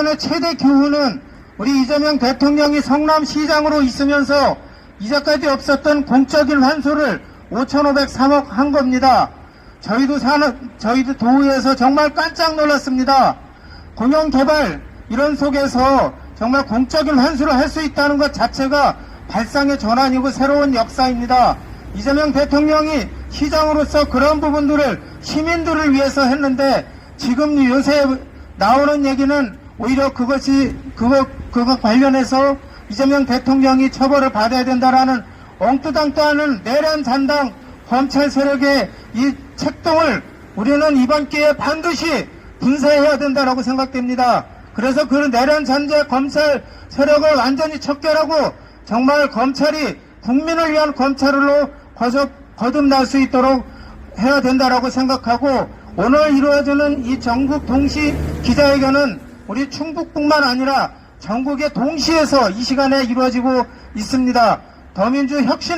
사건의 최대 기후는 우리 이재명 대통령이 성남시장으로 있으면서 이제까지 없었던 공적인 환수를 5,503억 한 겁니다. 저희도 사는, 저희도 도의에서 정말 깜짝 놀랐습니다. 공영개발 이런 속에서 정말 공적인 환수를 할 수 있다는 것 자체가 발상의 전환이고 새로운 역사입니다. 이재명 대통령이 시장으로서 그런 부분들을 시민들을 위해서 했는데 지금 요새 나오는 얘기는 오히려 그것이 그거 그거 관련해서 이재명 대통령이 처벌을 받아야 된다라는 엉뚱당떠하는 내란 잔당 검찰 세력의 이 책동을 우리는 이번 기회에 반드시 분쇄해야 된다라고 생각됩니다. 그래서 그 내란 잔재 검찰 세력을 완전히 척결하고 정말 검찰이 국민을 위한 검찰로 거듭, 거듭날 수 있도록 해야 된다라고 생각하고 오늘 이루어지는 이 전국 동시 기자회견은 우리 충북뿐만 아니라 전국의 동시에서 이 시간에 이루어지고 있습니다. 더민주 혁신